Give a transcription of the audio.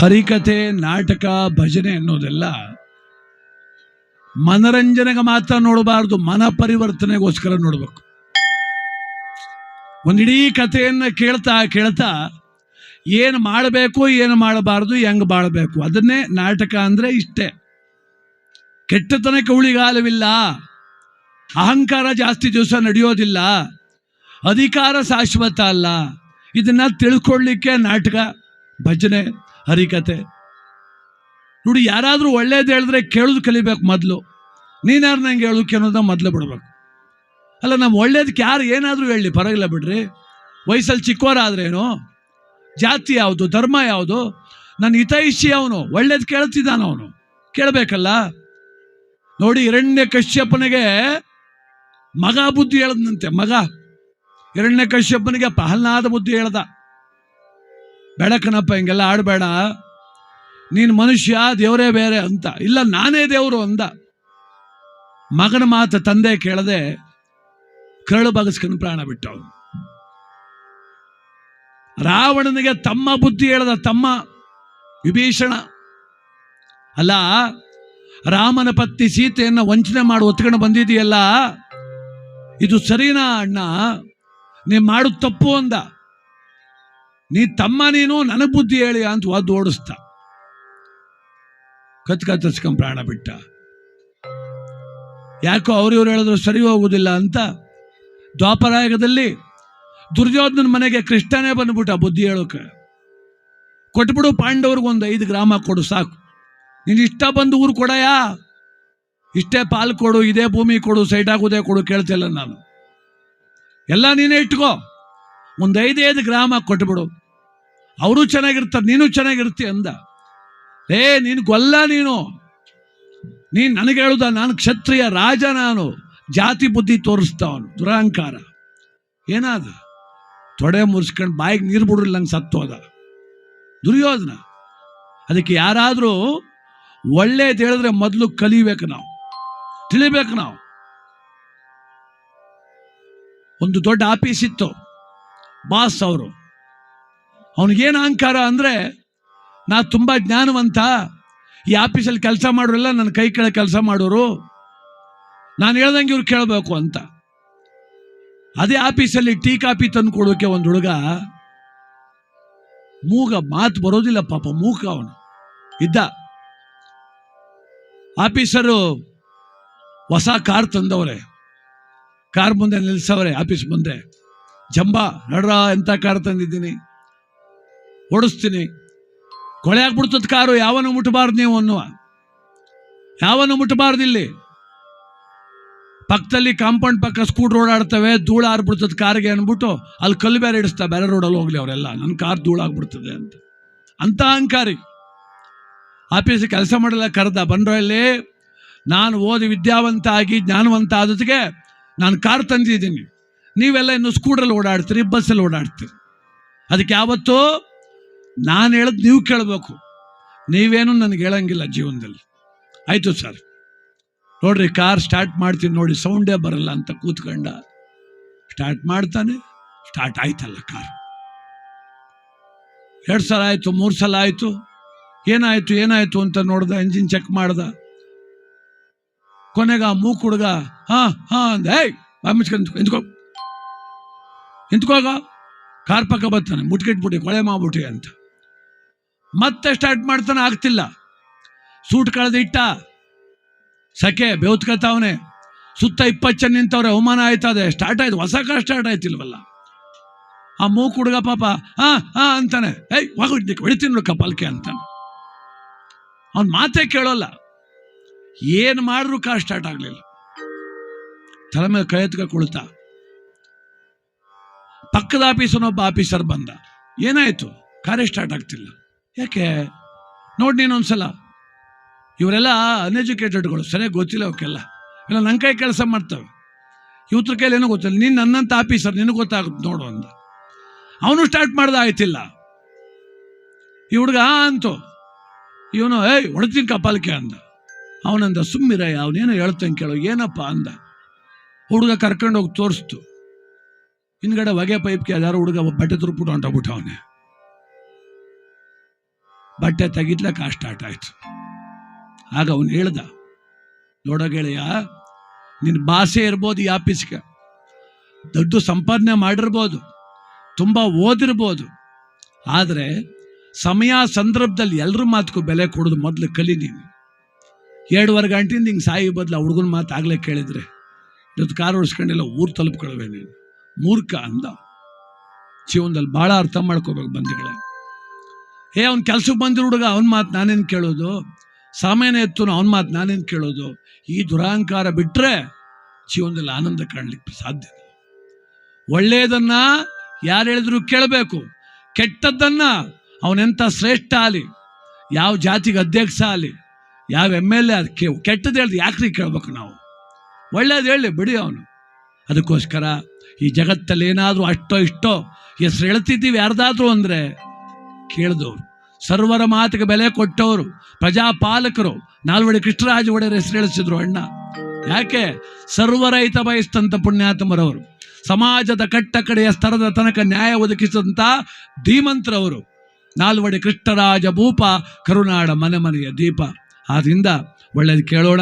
ಹರಿಕಥೆ, ನಾಟಕ, ಭಜನೆ ಅನ್ನೋದೆಲ್ಲ ಮನರಂಜನೆಗೆ ಮಾತ್ರ ನೋಡಬಾರ್ದು, ಮನ ಪರಿವರ್ತನೆಗೋಸ್ಕರ ನೋಡಬೇಕು. ಒಂದಿಡೀ ಕಥೆಯನ್ನು ಕೇಳ್ತಾ ಕೇಳ್ತಾ ಏನು ಮಾಡಬೇಕು, ಏನು ಮಾಡಬಾರ್ದು, ಹೆಂಗೆ ಬಾಳಬೇಕು? ಅದನ್ನೇ ನಾಟಕ ಅಂದರೆ ಇಷ್ಟೇ. ಕೆಟ್ಟತನಕ್ಕೆ ಉಳಿಗಾಲವಿಲ್ಲ ಅಹಂಕಾರ ಜಾಸ್ತಿ ದಿವಸ ನಡೆಯೋದಿಲ್ಲ, ಅಧಿಕಾರ ಶಾಶ್ವತ ಅಲ್ಲ. ಇದನ್ನ ತಿಳ್ಕೊಳ್ಳಿಕ್ಕೆ ನಾಟಕ, ಭಜನೆ ಹರಿಕತೆ. ನೋಡಿ, ಯಾರಾದರೂ ಒಳ್ಳೇದು ಹೇಳಿದ್ರೆ ಕೇಳೋದು ಕಲಿಬೇಕು ಮೊದಲು. ನೀನ್ಯಾರು ನಂಗೆ ಹೇಳೋಕೆ ಅನ್ನೋದನ್ನ ಮೊದಲು ಬಿಡ್ಬೇಕು. ಅಲ್ಲ ನಮ್ಮ ಒಳ್ಳೇದಕ್ಕೆ ಯಾರು ಏನಾದರೂ ಹೇಳಿ, ಪರವಾಗಿಲ್ಲ ಬಿಡ್ರಿ. ವಯಸ್ಸಲ್ಲಿ ಚಿಕ್ಕವರಾದ್ರೇನು, ಜಾತಿ ಯಾವುದು, ಧರ್ಮ ಯಾವುದು ನನ್ನ ಹಿತೈಷಿ ಅವನು, ಒಳ್ಳೇದು ಕೇಳ್ತಿದ್ದಾನ ಅವನು. ಕೇಳಬೇಕಲ್ಲ? ನೋಡಿ ಎರಡನೇ ಕಶ್ಯಪನಿಗೆ ಮಗ ಬುದ್ಧಿ ಹೇಳದಂತೆ ಮಗ. ಎರಡನೇ ಕಶ್ಯಪನಿಗೆ ಪಹಲ್ನಾದ ಬುದ್ಧಿ ಹೇಳ್ದ. ಬೆಳಕನಪ್ಪ, ಹಿಂಗೆಲ್ಲ ಆಡಬೇಡ. ನೀನು ಮನುಷ್ಯ, ದೇವರೇ ಬೇರೆ ಅಂತ. ಇಲ್ಲ, ನಾನೇ ದೇವರು ಅಂದ. ಮಗನ ಮಾತು ತಂದೆ ಕೇಳದೆ ಕರಳು ಬಗಸ್ಕೊಂಡು ಪ್ರಾಣ ಬಿಟ್ಟವನು. ರಾವಣನಿಗೆ ತಮ್ಮ ಬುದ್ಧಿ ಹೇಳದ ತಮ್ಮ ವಿಭೀಷಣ. ಅಲ್ಲ, ರಾಮನ ಪತ್ನಿ ಸೀತೆಯನ್ನು ವಂಚನೆ ಮಾಡಿ, ಒತ್ಕೊಂಡು ಬಂದಿದೆಯಲ್ಲ ಇದು ಸರಿನಾ ಅಣ್ಣ? ನೀ ಮಾಡು ತಪ್ಪು ಅಂದ. ನೀ ತಮ್ಮ ನೀನು ನನಗೆ ಬುದ್ಧಿ ಹೇಳಿ ಅಂತ ಒದ್ದು ಓಡಿಸ್ತ. ಕತ್ ಕತ್ತರಿಸ್ಕೊಂಡ್ ಪ್ರಾಣ ಬಿಟ್ಟ. ಯಾಕೋ ಅವ್ರು ಇವ್ರು ಹೇಳಿದ್ರು ಸರಿ ಹೋಗುದಿಲ್ಲ ಅಂತ ದ್ವಾಪರಾಯಗದಲ್ಲಿ ದುರ್ಯೋಧನ ಮನೆಗೆ ಕೃಷ್ಣನೇ ಬಂದ್ಬಿಟ್ಟ ಬುದ್ಧಿ ಹೇಳೋಕೆ. ಕೊಟ್ಬಿಡು ಪಾಂಡವ್ರಿಗೆ ಒಂದು ಐದು ಗ್ರಾಮ ಕೊಡು ಸಾಕು. ನೀನು ಇಷ್ಟ ಬಂದು ಊರು ಕೊಡಯಾ ಇಷ್ಟೇ ಪಾಲು ಕೊಡು, ಇದೇ ಭೂಮಿ ಕೊಡು ಸೈಟ್ ಆಗೋದೇ ಕೊಡು ಕೇಳ್ತಿಲ್ಲ ನಾನು. ಎಲ್ಲ ನೀನೇ ಇಟ್ಕೋ. ಒಂದು ಐದೈದು ಗ್ರಾಮ ಕೊಟ್ಬಿಡು. ಅವರು ಚೆನ್ನಾಗಿರ್ತಾರೆ, ನೀನು ಚೆನ್ನಾಗಿರ್ತಿ ಅಂದ. ಏ, ನೀನು ಗೊಲ್ಲ ನೀನು. ನೀನು ನನಗೆ ಹೇಳುದ, ನಾನು ಕ್ಷತ್ರಿಯ ರಾಜ ನಾನು. ಜಾತಿ ಬುದ್ಧಿ ತೋರಿಸ್ತಾವನು ದುರಹಂಕಾರ. ಏನಾದ? ತೊಡೆ ಮುರ್ಸ್ಕೊಂಡು ಬಾಯಿಗೆ ನೀರು ಬಿಡ್ರಿ ನಂಗೆ ಸತ್ತೋದ ದುರ್ಯೋಧನ, ಅದಕ್ಕೆ ಯಾರಾದರೂ ಒಳ್ಳೇದು ಹೇಳಿದ್ರೆ ಮೊದಲು ಕಲಿಬೇಕು ನಾವು. ತಿಳಿಬೇಕು ನಾವು. ಒಂದು ದೊಡ್ಡ ಆಫೀಸ್ ಇತ್ತು, ಬಾಸ್ ಅವರು. ಅವನಿಗೇನು ಅಹಂಕಾರ ಅಂದರೆ, ನಾ ತುಂಬ ಜ್ಞಾನವಂತ, ಈ ಆಫೀಸಲ್ಲಿ ಕೆಲಸ ಮಾಡೋರೆಲ್ಲ ನನ್ನ ಕೈ ಕೆಳಗೆ ಕೆಲಸ ಮಾಡೋರು, ನಾನು ಹೇಳ್ದಂಗೆ ಇವ್ರು ಕೇಳಬೇಕು ಅಂತ. ಅದೇ ಆಫೀಸಲ್ಲಿ ಟೀ, ಕಾಫಿ ತಂದು ಕೊಡೋಕೆ ಒಂದು ಹುಡುಗ, ಮೂಗ, ಮಾತು ಬರೋದಿಲ್ಲ ಪಾಪ ಮೂಕ ಅವನು, ಇದ್ದ. ಆಫೀಸರು ಹೊಸ ಕಾರ್ ತಂದವ್ರೆ, ಕಾರ್ ಮುಂದೆ ನಿಲ್ಸವ್ರೆ, ಆಫೀಸ್ ಮುಂದೆ. ಜಂಬಾ, ನಡ್ರ ಎಂಥ ಕಾರ್ ತಂದಿದ್ದೀನಿ. ಓಡಿಸ್ತೀನಿ. ಕೊಳೆ ಆಗ್ಬಿಡ್ತದ ಕಾರು, ಯಾವನು ಮುಟ್ಟಬಾರ್ದು ನೀವು ಅನ್ನುವ. ಯಾವನು ಮುಟ್ಟಬಾರ್ದು ಇಲ್ಲಿ? ಪಕ್ಕದಲ್ಲಿ ಕಾಂಪೌಂಡ್ ಪಕ್ಕ ಸ್ಕೂಟರ್ ಓಡಾಡ್ತವೆ, ಧೂಳು ಆರ್ಬಿಡ್ತದ ಕಾರ್ಗೆ ಅಂದ್ಬಿಟ್ಟು ಅಲ್ಲಿ ಕಲ್ಲು ಬೇರೆ ಇಡಿಸ್ತಾ ಬೇರೆ ರೋಡಲ್ಲಿ ಹೋಗ್ಲಿ ಅವರೆಲ್ಲ. ನನ್ನ ಕಾರ್ ಧೂಳಾಗ್ಬಿಡ್ತದೆ ಅಂತ. ಅಂತ ಅಹಂಕಾರಿ. ಆಫೀಸಿಗೆ ಕೆಲಸ ಮಾಡಲ್ಲ ಕರೆದ. ಬಂದ್ರೆ ಇಲ್ಲಿ ನಾನು ಓದಿ ವಿದ್ಯಾವಂತ ಆಗಿ ಜ್ಞಾನವಂತ ಆದೊತ್ತಿಗೆ ನಾನು ಕಾರ್ ತಂದಿದ್ದೀನಿ. ನೀವೆಲ್ಲ ಇನ್ನು ಸ್ಕೂಟ್ರಲ್ಲಿ ಓಡಾಡ್ತೀರಿ, ಬಸ್ಸಲ್ಲಿ ಓಡಾಡ್ತೀರಿ. ಅದಕ್ಕೆ ಯಾವತ್ತೂ ನಾನು ಹೇಳೋದು ನೀವು ಕೇಳಬೇಕು. ನೀವೇನು ನನಗೆ ಹೇಳಂಗಿಲ್ಲ ಜೀವನದಲ್ಲಿ. ಆಯಿತು ಸರ್. ನೋಡ್ರಿ, ಕಾರ್ ಸ್ಟಾರ್ಟ್ ಮಾಡ್ತೀನಿ ನೋಡಿ ಸೌಂಡೇ ಬರಲ್ಲ ಅಂತ ಕೂತ್ಕೊಂಡ. ಸ್ಟಾರ್ಟ್ ಮಾಡ್ತಾನೆ ಸ್ಟಾರ್ಟ್ ಆಯ್ತಲ್ಲ ಕಾರ್. ಎರಡು ಸಲ ಆಯಿತು, ಮೂರು ಸಲ ಆಯಿತು. ಏನಾಯಿತು ಏನಾಯಿತು ಅಂತ ನೋಡ್ದ ಇಂಜಿನ್ ಚೆಕ್ ಮಾಡ್ದ. ಕೊನೆಗೆ ಆ ಮೂಕ್ ಹುಡುಗ, ಹಾಂ, ಹಾ ಅಂದ, ಏಯ್ ಬಾಮಿಸ್ಕೊಂಡು ಕಾರ್ ಪಕ್ಕ ಬರ್ತಾನೆ, ಮುಟ್ಕಿಟ್ಬಿಟ್ಟು, ಕೊಳೆ ಮಾಡ್ಬಿಟ್ಟಿ ಅಂತ. ಮತ್ತೆ ಸ್ಟಾರ್ಟ್ ಮಾಡ್ತಾನೆ ಆಗ್ತಿಲ್ಲ. ಸೂಟ್ ಕಳೆದು ಇಟ್ಟ. ಸಖೆ ಸುತ್ತ ಇಪ್ಪತ್ತು ಜನ ನಿಂತವ್ರೆ, ಅವಮಾನ ಆಯ್ತದೆ ಸ್ಟಾರ್ಟ್ ಆಯ್ತು, ಹೊಸ ಕಾಲ ಸ್ಟಾರ್ಟ್ ಆಯ್ತಿಲ್ವಲ್ಲ? ಆ ಮೂಕ್ ಹುಡುಗ ಪಾಪ ಹಾ ಹಾ ಅಂತಾನೆ. ಏಯ್ ಹೋಗ್ಬಿಟ್ಟು ಹೊಡಿತೀನಿ ನೋಡು ಕಪಾಲ್ಕೆ ಅಂತಾನೆ. ಅವ್ನ ಮಾತೇ ಕೇಳೋಲ್ಲ. ಏನು ಮಾಡಿದ್ರು ಕಾರ್ ಸ್ಟಾರ್ಟ್ ಆಗಲಿಲ್ಲ. ತಲೆ ಮೇಲೆ ಕೈ ಕುಳಿತ. ಪಕ್ಕದ ಆಫೀಸನೊಬ್ಬ ಆಫೀಸರ್ ಬಂದ. ಏನಾಯ್ತು? ಕಾರ್ಯ ಸ್ಟಾರ್ಟ್ ಆಗ್ತಿಲ್ಲ. ಯಾಕೆ? ನೋಡಿ ನೀನೊಂದ್ಸಲ ಇವರೆಲ್ಲ ಅನ್ಎಜುಕೇಟೆಡ್ಗಳು ಸರಿಯಾಗಿ ಗೊತ್ತಿಲ್ಲ ಅವಕ್ಕೆಲ್ಲ. ಇಲ್ಲ ನನ್ನ ಕೈ ಕೆಲಸ ಮಾಡ್ತವೆ. ಇವತ್ರ ಕೈಲಿ ಏನೋ ಗೊತ್ತಿಲ್ಲ. ನೀನು ನನ್ನಂತ ಆಫೀಸರ್ ನಿನಗೆ ಗೊತ್ತಾಗುತ್ತೆ ನೋಡು ಅಂದ ಅವನು ಸ್ಟಾರ್ಟ್ ಮಾಡ್ದ ಆಯ್ತಿಲ್ಲ. ಈ ಹುಡುಗ ಅಂತು. ಇವನು, ಏಯ್, ಹೊಡ್ತೀನಿ ಕಪಾಲಿಕೆ ಅಂದ. ಅವನಂದ ಸುಮ್ಮಿರ ಅವನೇನೋ ಹೇಳ್ತಂಗೆ ಕೇಳೋ, ಏನಪ್ಪ ಅಂದ. ಹುಡುಗ ಕರ್ಕೊಂಡೋಗಿ ತೋರಿಸ್ತು. ಹಿಂದ್ಗಡೆ ಹೊಗೆ ಪೈಪ್ಗೆ ಯಾರು ಹುಡುಗ ಬಟ್ಟೆ ತುರುಕ್ಬಿಟ್ಟು ಹೊಂಟೋಗ್ಬಿಟ್ಟು ಅವನೇ. ಬಟ್ಟೆ ತೆಗಿತ್ಲಕ್ಕೆ ಸ್ಟಾರ್ಟ್ ಆಯಿತು. ಆಗ ಅವನು ಹೇಳ್ದ, ನೋಡೋ ಗೆಳೆಯ ನಿನ್ನ ಭಾಷೆ ಇರ್ಬೋದು ಈ ಆಫೀಸ್ಗೆ. ದೊಡ್ಡ ಸಂಪಾದನೆ ಮಾಡಿರ್ಬೋದು, ತುಂಬ ಓದಿರ್ಬೋದು. ಆದರೆ ಸಮಯ ಸಂದರ್ಭದಲ್ಲಿ ಎಲ್ಲರ ಮಾತಕ್ಕೂ ಬೆಲೆ ಕೊಡೋದು ಮೊದಲು ಕಲಿ ನೀನು. ಎರಡುವರೆ ಗಂಟೆಯಿಂದ ಹಿಂಗೆ ಸಾಯಿ ಬದಲು ಹುಡುಗನ ಮಾತು ಆಗಲೇ ಕೇಳಿದ್ರೆ ಇವತ್ತು ಕಾರ್ ಉಳಿಸ್ಕೊಂಡಿಲ್ಲ ಊರು ತಲುಪ್ಕೊಳ್ವೆ ನೀನು. ಮೂರ್ಖ ಅಂದ. ಜೀವನದಲ್ಲಿ ಭಾಳ ಅರ್ಥ ಮಾಡ್ಕೋಬೇಕು ಬಂದಿಗಳೇ ಏ ಅವ್ನ ಕೆಲ್ಸಕ್ಕೆ ಬಂದಿರೋ ಹುಡುಗ, ಅವನ ಮಾತು ನಾನೇನು ಕೇಳೋದು? ಸಾಮಾನ್ಯ ಎತ್ತು ಅವನ ಮಾತು ನಾನೇನು ಕೇಳೋದು? ಈ ದುರಹಂಕಾರ ಬಿಟ್ಟರೆ ಜೀವನದಲ್ಲಿ ಆನಂದ ಕಾಣಲಿಕ್ಕೆ ಸಾಧ್ಯ. ಒಳ್ಳೆಯದನ್ನ ಯಾರು ಹೇಳಿದ್ರು ಕೇಳಬೇಕು. ಕೆಟ್ಟದ್ದನ್ನು ಅವನೆಂಥ ಶ್ರೇಷ್ಠ ಆಗಲಿ, ಯಾವ ಜಾತಿಗೆ ಅಧ್ಯಕ್ಷ ಆಗಲಿ, ಯಾವ ಎಂ ಎಲ್ ಎ ಅದಕ್ಕೆ ಕೆಟ್ಟದ್ದು ಹೇಳ್ದು ಯಾಕ್ರಿ ಕೇಳ್ಬೇಕು ನಾವು? ಒಳ್ಳೇದು ಹೇಳಿ, ಬಿಡಿ ಅವನು. ಅದಕ್ಕೋಸ್ಕರ ಈ ಜಗತ್ತಲ್ಲಿ ಏನಾದರೂ ಅಷ್ಟೋ ಇಷ್ಟೋ ಹೆಸರು ಹೇಳ್ತಿದ್ದೀವಿ, ಯಾರ್ದಾದ್ರೂ ಅಂದರೆ ಕೇಳಿದವರು. ಸರ್ವರ ಮಾತಿಗೆ ಬೆಲೆ ಕೊಟ್ಟವರು, ಪ್ರಜಾಪಾಲಕರು, ನಾಲ್ವಡಿ ಕೃಷ್ಣರಾಜ ಒಡೆಯರ ಹೆಸರು ಹೇಳಿಸಿದ್ರು ಅಣ್ಣ. ಯಾಕೆ? ಸರ್ವರೈತ ಬಯಸ್ತಂತ ಪುಣ್ಯಾತ್ಮರವರು, ಸಮಾಜದ ಕಟ್ಟ ಕಡೆಯ ಸ್ತರದ ತನಕ ನ್ಯಾಯ ಒದಗಿಸಿದಂಥ ಧೀಮಂತ್ರವರು. ನಾಲ್ವಡಿ ಕೃಷ್ಣರಾಜ ಭೂಪ, ಕರುನಾಡ ಮನೆ ಮನೆಯ ದೀಪ. ಆದ್ದರಿಂದ ಒಳ್ಳೇದು ಕೇಳೋಣ.